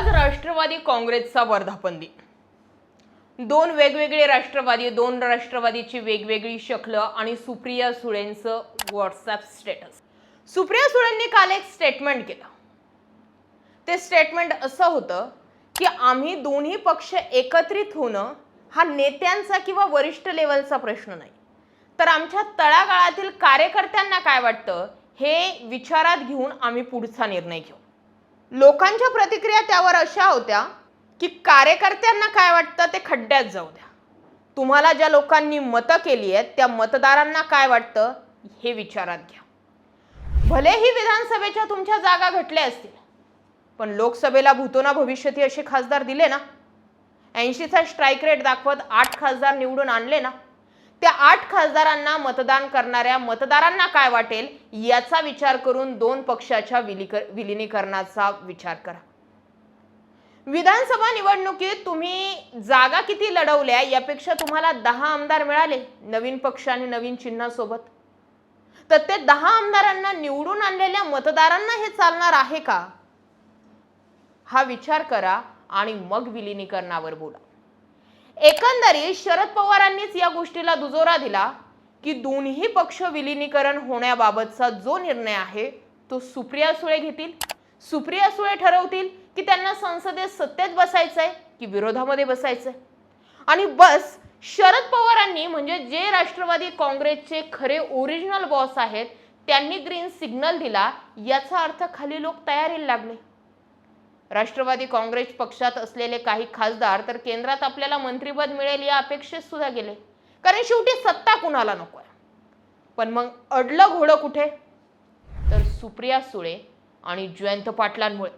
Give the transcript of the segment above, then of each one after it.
आज राष्ट्रवादी काँग्रेसचा वर्धापन दिन दोन वेगवेगळे राष्ट्रवादी दोन राष्ट्रवादीची वेगवेगळी शक्ल आणि सुप्रिया सुळेंचं व्हॉट्सअप स्टेटस. सुप्रिया सुळेंनी काल एक स्टेटमेंट केलं. ते स्टेटमेंट असं होतं की आम्ही दोन्ही पक्ष एकत्रित होणं हा नेत्यांचा किंवा वरिष्ठ लेवलचा प्रश्न नाही. तर आमच्या तळागाळातील कार्यकर्त्यांना काय वाटतं हे विचारात घेऊन आम्ही पुढचा निर्णय घेऊ. लोकांच्या प्रतिक्रिया त्यावर अशा होत्या की कार्यकर्त्यांना काय वाटतं ते खड्ड्यात जाऊ द्या. तुम्हाला ज्या लोकांनी मतं केली आहेत त्या मतदारांना काय वाटतं हे विचारात घ्या. भलेही विधानसभेच्या तुमच्या जागा घटल्या असतील पण लोकसभेला भूतोना भविष्यती असे खासदार दिले ना? ऐंशीचा स्ट्राईक रेट दाखवत आठ खासदार निवडून आणले ना? त्या आठ खासदारांना मतदान करणाऱ्या मतदारांना काय वाटेल याचा विचार करून दोन पक्षाच्या विलीकर विलिनीकरणाचा विचार करा. विधानसभा निवडणुकीत तुम्ही जागा किती लढवल्या यापेक्षा तुम्हाला दहा आमदार मिळाले नवीन पक्ष आणि नवीन चिन्हासोबत. तर ते दहा आमदारांना निवडून आणलेल्या मतदारांना हे चालणार आहे का? हा विचार करा आणि मग विलिनीकरणावर बोला. एकंदरीत शरद पवारांनीच या गोष्टीला दुजोरा दिला की दोन्ही पक्ष विलीनीकरण होण्याबाबतचा जो निर्णय आहे तो सुप्रिया सुळे घेतील. सुप्रिया सुळे ठरवतील की त्यांना संसदेत सत्तेत बसायचंय की विरोधामध्ये बसायचंय. आणि बस शरद पवारांनी म्हणजे जे राष्ट्रवादी काँग्रेसचे खरे ओरिजिनल बॉस आहेत त्यांनी ग्रीन सिग्नल दिला याचा अर्थ खाली लोक तयारीला लागले. राष्ट्रवादी काँग्रेस पक्षात असलेले काही खासदार तर केंद्रात आपल्याला मंत्रीपद मिळेल या अपेक्षेत सुद्धा गेले. कारण शेवटी सत्ता कुणाला नको आहे? पण मग अडलं घोडं कुठे? तर सुप्रिया सुळे आणि जयंत पाटलांमुळे.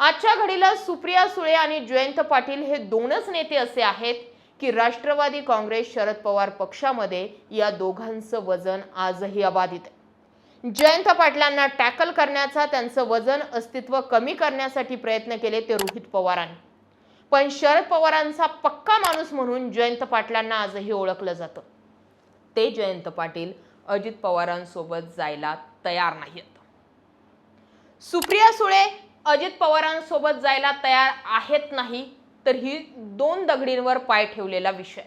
आजच्या घडीला सुप्रिया सुळे आणि जयंत पाटील हे दोनच नेते असे आहेत की राष्ट्रवादी काँग्रेस शरद पवार पक्षामध्ये या दोघांचं वजन आजही अबाधित आहे. जयंत पाटलांना टॅकल करण्याचा त्यांचं वजन अस्तित्व कमी करण्यासाठी प्रयत्न केले ते रोहित पवारांनी. पण शरद पवारांचा पक्का माणूस म्हणून जयंत पाटलांना आजही ओळखलं जातं. ते जयंत पाटील अजित पवारांसोबत जायला तयार नाहीत. सुप्रिया सुळे अजित पवारांसोबत जायला तयार आहेत नाही तर ही दोन दगडींवर पाय ठेवलेला विषय.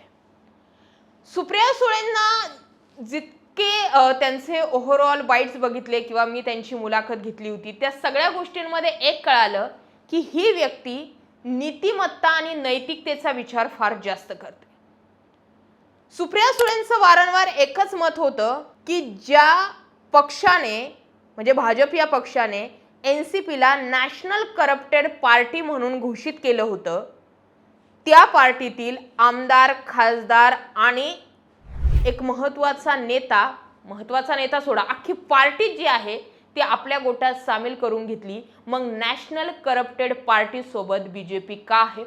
सुप्रिया सुळेंना जित इतके त्यांचे ओव्हरऑल बाईट्स बघितले किंवा मी त्यांची मुलाखत घेतली होती त्या सगळ्या गोष्टींमध्ये एक कळालं की ही व्यक्ती नीतिमत्ता आणि नैतिकतेचा विचार फार जास्त करते. सुप्रिया सुळेंचं वारंवार एकच मत होतं की ज्या पक्षाने म्हणजे भाजप या पक्षाने एन सी पीला नॅशनल करप्टेड पार्टी म्हणून घोषित केलं होतं त्या पार्टीतील आमदार खासदार आणि एक महत्त्वाचा नेता महत्त्वाचा नेता सोडा. अख्खी पार्टी जी आहे ती आपल्या गोट्यात सामील करून घेतली. मग national corrupted पार्टीसोबत B J BJP का आहे?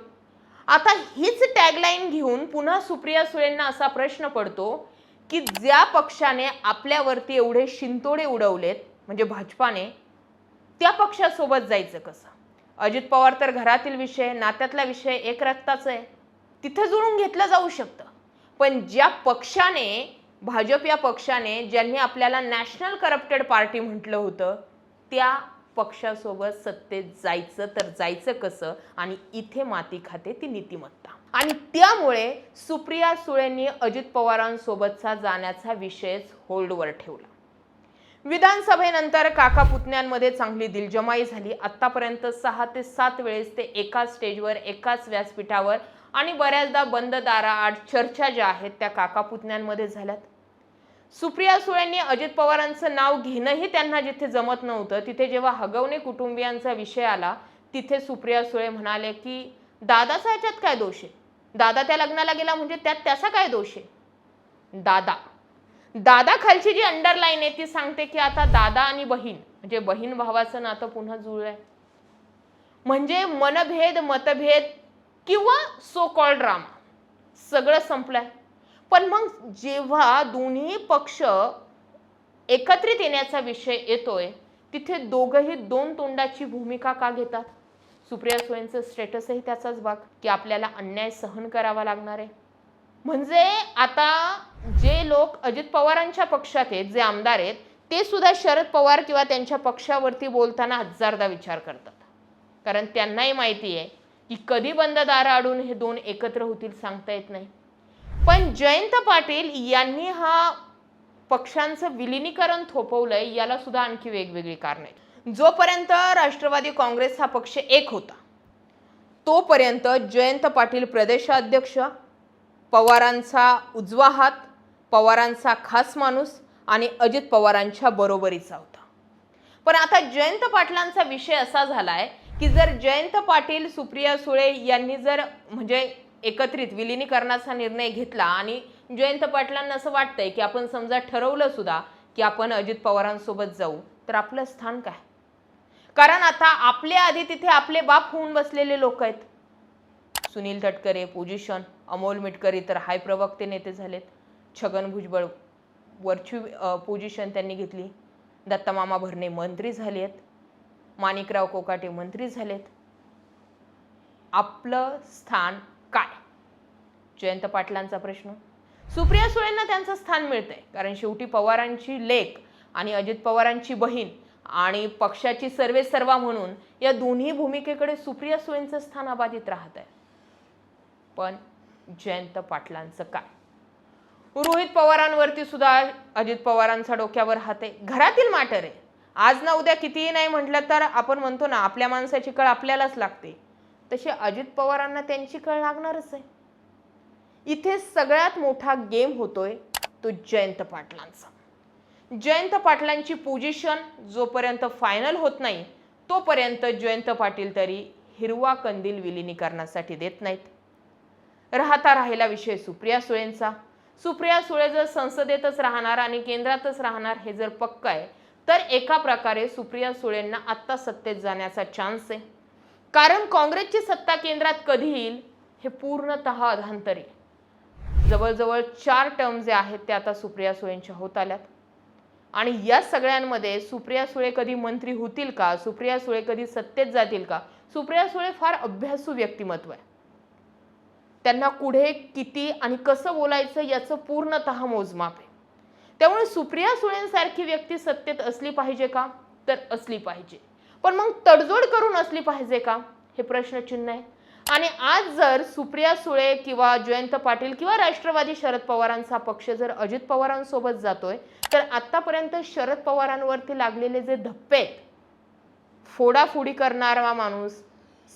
आता हीच टॅगलाईन घेऊन पुन्हा सुप्रिया सुळेंना असा प्रश्न पडतो की ज्या पक्षाने आपल्यावरती एवढे शिंतोडे उडवलेत म्हणजे भाजपाने त्या पक्षासोबत जायचं कसं? अजित पवार तर घरातील विषय नात्यातला विषय एक रक्ताचं आहे. तिथं जुळून घेतलं जाऊ शकतं. पण ज्या पक्षाने भाजप या पक्षाने ज्यांनी आपल्याला नॅशनल करप्टेड पार्टी म्हटलं होतं त्या पक्षासोबत सत्तेत जायचं तर जायचं कसं आणि इथे माती खाते ती नीतिमत्ता. आणि त्यामुळे सुप्रिया सुळेंनी अजित पवारांसोबतचा जाण्याचा विषयच होल्डवर ठेवला. विधानसभेनंतर काका पुतण्यांमध्ये चांगली दिलजमाई झाली. आतापर्यंत सहा ते सात वेळेस ते एकाच स्टेजवर एकाच व्यासपीठावर आणि बऱ्याचदा बंद दाराआड चर्चा ज्या आहेत त्या काका पुतण्यांमध्ये झाल्यात. सुप्रिया सुळेंनी अजित पवारांचं नाव घेणंही त्यांना जिथे जमत नव्हतं तिथे जेव्हा हगवणे कुटुंबियांचा विषय आला तिथे सुप्रिया सुळे म्हणाले की दादाचा याच्यात काय दोष आहे? दादा त्या लग्नाला गेला म्हणजे त्यात त्याचा काय दोष आहे? दादा. दादा खालची जी अंडरलाईन आहे ती सांगते की आता दादा आणि बहीण म्हणजे बहीण भावाचं नातं पुन्हा जुळलंय. म्हणजे मनभेद मतभेद किंवा सो कॉल ड्रामा सगळं संपलंय. पण मग जेव्हा दोन्ही पक्ष एकत्रित येण्याचा विषय येतोय तिथे दोघंही दोन तोंडाची भूमिका का घेतात? सुप्रिया सुळेंचं स्टेटसही त्याचाच भाग की आपल्याला अन्याय सहन करावा लागणार आहे. म्हणजे आता जे लोक अजित पवारांच्या पक्षात आहेत जे आमदार आहेत ते सुद्धा शरद पवार किंवा त्यांच्या पक्षावरती बोलताना हजारदा विचार करतात. कारण त्यांनाही माहिती आहे की कधी बंद दारं आडून हे दोन एकत्र होतील सांगता येत नाही. पण जयंत पाटील यांनी हा पक्षांचं विलिनीकरण थोपवलंय याला सुद्धा आणखी वेगवेगळी कारण आहेत. जोपर्यंत राष्ट्रवादी काँग्रेस हा पक्ष एक होता तोपर्यंत जयंत पाटील प्रदेशाध्यक्ष पवारांचा उजवा हात पवारांचा खास माणूस आणि अजित पवारांच्या बरोबरीचा होता. पण आता जयंत पाटलांचा विषय असा झाला आहे की जर जयंत पाटील सुप्रिया सुळे यांनी जर म्हणजे एकत्रित विलिनीकरणाचा निर्णय घेतला आणि जयंत पाटलांना असं वाटतंय की आपण समजा ठरवलं सुद्धा की आपण अजित पवारांसोबत जाऊ तर आपलं स्थान काय? कारण आता आपल्या आधी तिथे आपले बाप होऊन बसलेले लोक आहेत. सुनील तटकरे पोझिशन अमोल मिटकरी तर हाय प्रवक्ते नेते झालेत. छगन भुजबळ वरची पोजिशन त्यांनी घेतली. दत्तामामा भरणे मंत्री झाले आहेत माणिकराव कोकाटे मंत्री झालेत. आपलं स्थान काय? जयंत पाटलांचा प्रश्न. सुप्रिया सुळेंना त्यांचं स्थान मिळतंय. कारण शेवटी पवारांची लेख आणि अजित पवारांची बहीण आणि पक्षाची सर्वे सर्वा म्हणून या दोन्ही भूमिकेकडे सुप्रिया सुळेंचं स्थान अबाधित राहत आहे पण जयंत पाटलांचं काय? रोहित पवारांवरती सुद्धा अजित पवारांचा डोक्यावर हात. आहे घरातील मॅटर. आहे आज ना उद्या कितीही नाही म्हटलं तर आपण म्हणतो ना आपल्या माणसाची कळ आपल्यालाच लागते. तशी अजित पवारांना त्यांची कळ लागणारच आहे. इथे सगळ्यात मोठा गेम होतोय तो जयंत पाटलांचा. जयंत पाटलांची पोजिशन जोपर्यंत फायनल होत नाही तोपर्यंत जयंत पाटील तरी हिरवा कंदील विलिनीकरणासाठी देत नाहीत. राहता राहिला विषय सुप्रिया सुळेंचा. सुप्रिया सुळे जर संसदेतच राहणार आणि केंद्रातच राहणार हे जर पक्क आहे तर एका प्रकारे सुप्रिया सुळेंना आत्ता सत्तेत जाण्याचा चान्स आहे. कारण काँग्रेसची सत्ता केंद्रात कधी येईल हे पूर्णतः अधांतरी जवळजवळ चार टर्म जे आहेत ते आता सुप्रिया सुळेंच्या होत आल्यात. आणि या सगळ्यांमध्ये सुप्रिया सुळे कधी मंत्री होतील का? सुप्रिया सुळे कधी सत्तेत जातील का? सुप्रिया सुळे फार अभ्यासू व्यक्तिमत्व आहे. त्यांना कुठे किती आणि कसं बोलायचं याचं पूर्णतः मोजमाप आहे. त्यामुळे सुप्रिया सुळेंसारखी व्यक्ती सत्तेत असली पाहिजे का? तर असली पाहिजे. पण मग तडजोड करून असली पाहिजे का? हे प्रश्नचिन्ह आहे. आणि आज जर सुप्रिया सुळे किंवा जयंत पाटील किंवा राष्ट्रवादी शरद पवारांचा पक्ष जर अजित पवारांसोबत जातोय तर आतापर्यंत शरद पवारांवरती लागलेले जे धप्पे आहेत फोडाफोडी करणारा माणूस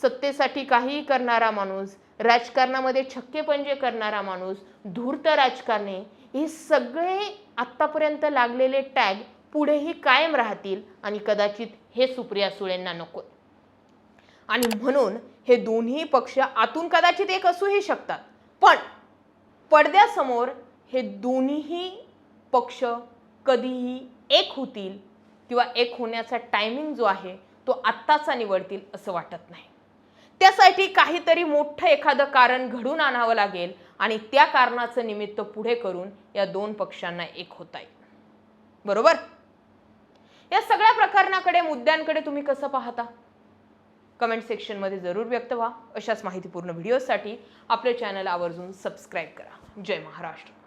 सत्तेसाठी काहीही करणारा माणूस राजकारणामध्ये छक्के पंजे करणारा माणूस धूर्त राजकारणे हे सगळे आत्तापर्यंत लागलेले टॅग पुढेही कायम राहतील आणि कदाचित हे सुप्रिया सुळेंना नको आणि म्हणून हे दोन्ही पक्ष आतून कदाचित एक असूही शकतात. पण पडद्यासमोर हे दोन्हीही पक्ष कधीही एक होतील किंवा एक होण्याचा टायमिंग जो आहे तो आत्ताचा निवडतील असं वाटत नाही. त्यासाठी काहीतरी मोठं एखादं कारण घडून आणावं लागेल आणि त्या कारणाचं निमित्त पुढे करून या दोन पक्षांना एक होता येईल बरोबर? या सगळ्या प्रकरणाकडे मुद्द्यांकडे तुम्ही कसं पाहता? कमेंट सेक्शनमध्ये जरूर व्यक्त व्हा. अशाच माहितीपूर्ण व्हिडिओसाठी आपले चॅनल आवर्जून सबस्क्राईब करा. जय महाराष्ट्र.